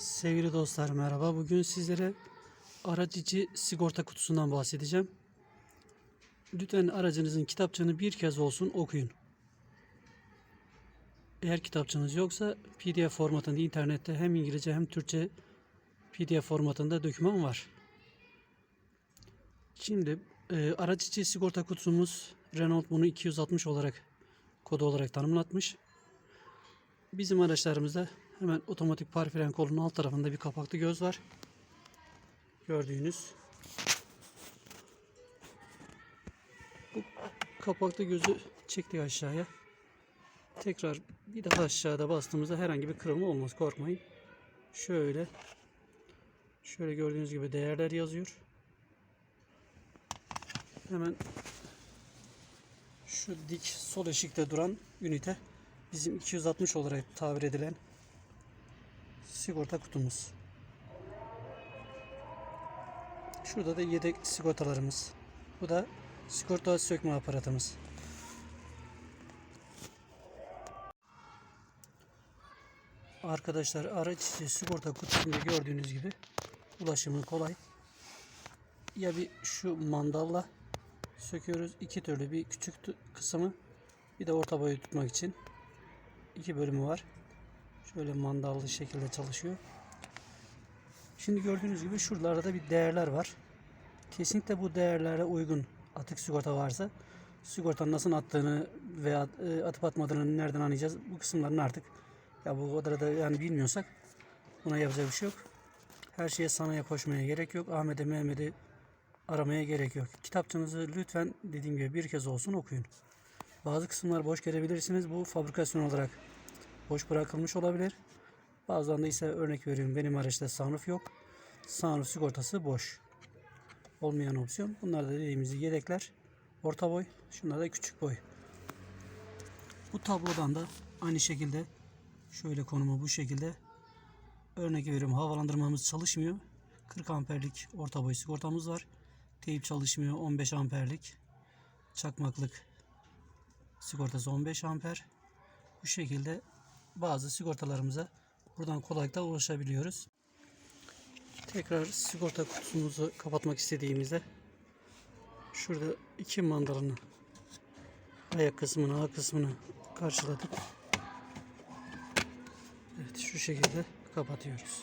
Sevgili dostlar merhaba. Bugün sizlere araç içi sigorta kutusundan bahsedeceğim. Lütfen aracınızın kitapçığını bir kez olsun okuyun. Eğer kitapçığınız yoksa PDF formatında internette hem İngilizce hem Türkçe PDF formatında doküman var. Şimdi e, araç içi sigorta kutusumuz Renault bunu 260 olarak kodu olarak tanımlatmış. Bizim araçlarımızda hemen otomatik par fren kolunun alt tarafında bir kapaklı göz var. Gördüğünüz. Bu kapaklı gözü çektik aşağıya. Tekrar bir daha aşağıda bastığımızda herhangi bir kırılma olmaz korkmayın. Şöyle şöyle gördüğünüz gibi değerler yazıyor. Hemen şu dik sol eşikte duran ünite bizim 260 olarak tabir edilen sigorta kutumuz. Şurada da yedek sigortalarımız. Bu da sigorta sökme aparatımız. Arkadaşlar araç içi sigorta kutusunda gördüğünüz gibi ulaşımı kolay. Ya bir şu mandalla söküyoruz. iki türlü bir küçük kısmı bir de orta boyu tutmak için iki bölümü var. Şöyle mandallı şekilde çalışıyor. Şimdi gördüğünüz gibi şuralarda da bir değerler var. Kesinlikle bu değerlere uygun atık sigorta varsa sigortanın nasıl attığını veya e, atıp atmadığını nereden anlayacağız? Bu kısımların artık ya bu kadar da yani bilmiyorsak buna yapacak bir şey yok. Her şeye sanaya koşmaya gerek yok. Ahmet'e Mehmet'i aramaya gerek yok. Kitapçınızı lütfen dediğim gibi bir kez olsun okuyun. Bazı kısımlar boş gelebilirsiniz. Bu fabrikasyon olarak boş bırakılmış olabilir. Bazılarında ise örnek veriyorum benim araçta sunroof yok. Sunroof sigortası boş. Olmayan opsiyon. Bunlar da dediğimiz yedekler. Orta boy. Şunlar da küçük boy. Bu tablodan da aynı şekilde şöyle konumu bu şekilde örnek veriyorum havalandırmamız çalışmıyor. 40 amperlik orta boy sigortamız var. Teyip çalışmıyor 15 amperlik. Çakmaklık sigortası 15 amper. Bu şekilde bazı sigortalarımıza buradan kolaylıkla ulaşabiliyoruz. Tekrar sigorta kutumuzu kapatmak istediğimizde şurada iki mandalını ayak kısmını A kısmını karşıladık. Evet şu şekilde kapatıyoruz.